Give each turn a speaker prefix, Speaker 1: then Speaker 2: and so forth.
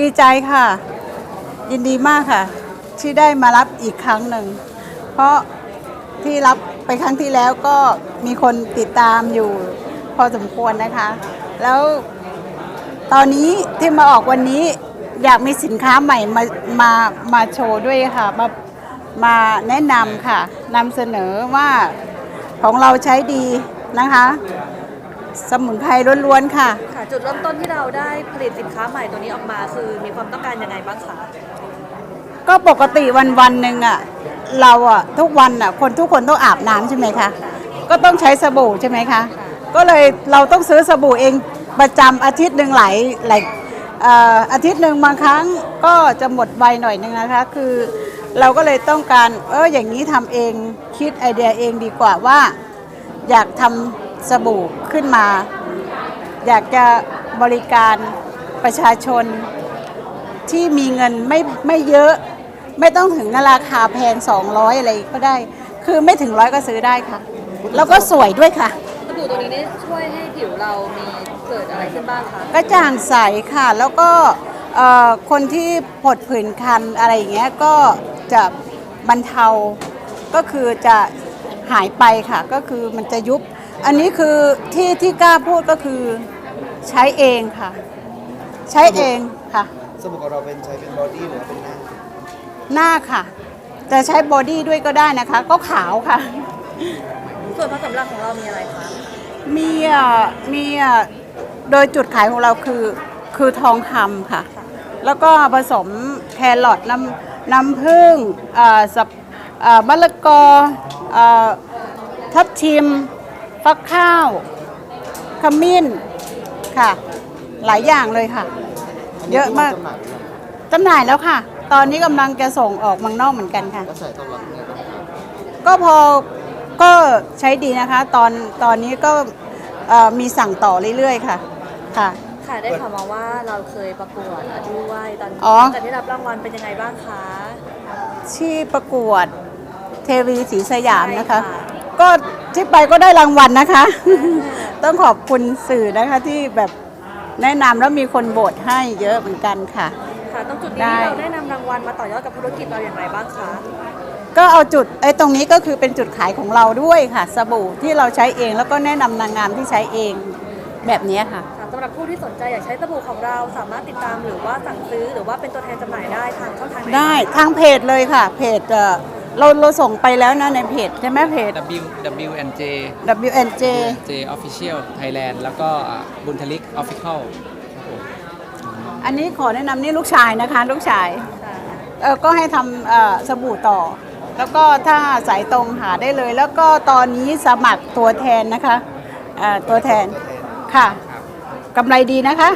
Speaker 1: ดีใจค่ะ ยินดีมากค่ะ ที่ได้มารับอีกครั้งหนึ่ง เพราะที่รับไปครั้งที่แล้วก็มีคนติดตามอยู่พอสมควรนะคะ แล้วตอนนี้ที่มาออกวันนี้อยากมีสินค้าใหม่มามามาโชว์ด้วยค่ะ มามาแนะนำค่ะนำเสนอว่าของเราใช้ดีนะคะ สมุนไพรล้วนๆค่ะ
Speaker 2: จุดเริ่มต้นที่เราได้ผลิตสินค้าใหม่ตัวนี้ออกมา คือมีความต้องการยังไงบ้างคะ
Speaker 1: ก็ปกติวันวันหนึ่งอะเราอะทุกวันอะคนทุกคนต้องอาบน้ำใช่ไหมคะก็ต้องใช้สบู่ใช่ไหมคะก็เลยเราต้องซื้อสบู่เองประจำอาทิตย์หนึ่งหลายหลายเอ่ออาทิตย์หนึ่งบางครั้งก็จะหมดไวหน่อยนึงนะคะ คือเราก็เลยต้องการเอออย่างนี้ทำเองคิดไอเดียเองดีกว่าว่า อยากทำสบู่ขึ้นมา อยากจะบริการประชาชนที่มีเงินไม่ไม่เยอะ ไม่ต้องถึงราคาแพง 200 อะไรก็ได้ คือไม่ถึงร้อยก็ซื้อได้ค่ะ แล้วก็สวยด้วยค่ะ
Speaker 2: สบู่ตัวนี้นี่ช่วยให้ผิวเรามีเกิดอะไรขึ้นบ้างคะ
Speaker 1: กระจ่างใสค่ะ แล้วก็เอ่อคนที่ผดผื่นคันอะไรอย่างเงี้ยก็จะบรรเทาก็คือจะหายไปค่ะ ก็คือมันจะยุบ อันนี้คือที่ที่กล้าพูดก็คือใช้เองค่ะ ใช้เองค่ะ
Speaker 3: สบู่ของเราเป็นใช้เป็นบอดี้หรือว่าเป็นหน้า
Speaker 1: หน้าค่ะจะใช้บอดี้ด้วยก็ได้นะคะ ก็ขาวค่ะ
Speaker 2: ส่วนผสมหลักของเรามีอะไรคะ
Speaker 1: มีเอ่อมีเอ่อโดยจุดขายของเราคือคือทองคำค่ะ แล้วก็ผสมแครอทน้ำน้ำผึ้งเอ่อสับเอ่อมะละกอเอ่อทับทิม ฟักข้าว ขมิ้นค่ะ หลายอย่างเลยค่ะ เยอะมาก
Speaker 3: จำหน่ายหรือยัง
Speaker 1: จำหน่ายแล้วค่ะ ตอนนี้กำลังจะส่งออกเมืองนอกเหมือนกันค่ะ
Speaker 3: กระแสตอบรับเป็นไงบ้างครับ
Speaker 1: ก็พอก็ใช้ดีนะคะ ตอนตอนนี้ก็เอ่อมีสั่งต่อเรื่อยๆค่ะค่ะ
Speaker 2: ค่ะได้ข่าวมาว่าเราเคยประกวดด้วยตอน
Speaker 1: อ๋อ
Speaker 2: แต่ที่รับรางวัลเป็นยังไงบ้างคะ
Speaker 1: ที่ประกวดเทวีศรีสยามนะคะ
Speaker 2: ใช่ค่ะ
Speaker 1: ก็ที่ไปก็ได้รางวัลนะคะ ต้องขอบคุณสื่อนะคะที่แบบแนะนำแล้วมีคนโบทให้เยอะเหมือนกันค่ะ
Speaker 2: ค่ะตรงจุด
Speaker 1: ได้
Speaker 2: นี้เราได้นำรางวัลมาต่อยอดกับธุรกิจเราอย่างไรบ้างคะ
Speaker 1: ก็เอาจุดไอ้ตรงนี้ก็คือเป็นจุดขายของเราด้วยค่ะสบู่ที่เราใช้เองแล้วก็แนะนำนางงามที่ใช้เองแบบนี้ค่ะ
Speaker 2: ค่ะสำหรับผู้ที่สนใจอยากใช้สบู่ของเราสามารถติดตามหรือว่าสั่งซื้อหรือว่าเป็นตัวแทนจำหน่ายได้ทางช่องทางไหน
Speaker 1: ได้ทางเพจเลยค่ะ เพจเอ่อ เราเราส่งไปแล้วนะในเพจใช่ไหมเพจ
Speaker 4: W W N J
Speaker 1: WNJ
Speaker 4: J Official Thailand แล้วก็บุญทลิก Official ครับผม
Speaker 1: อันนี้ขอแนะนำนี่ลูกชายนะคะ ลูกชาย
Speaker 2: ค่ะ
Speaker 1: เออก็ให้ทำเอ่อสบู่ต่อ แล้วก็ถ้าสายตรงหาได้เลย แล้วก็ตอนนี้สมัครตัวแทนนะคะเอ่อตัวแทนค่ะกำไรดีนะคะ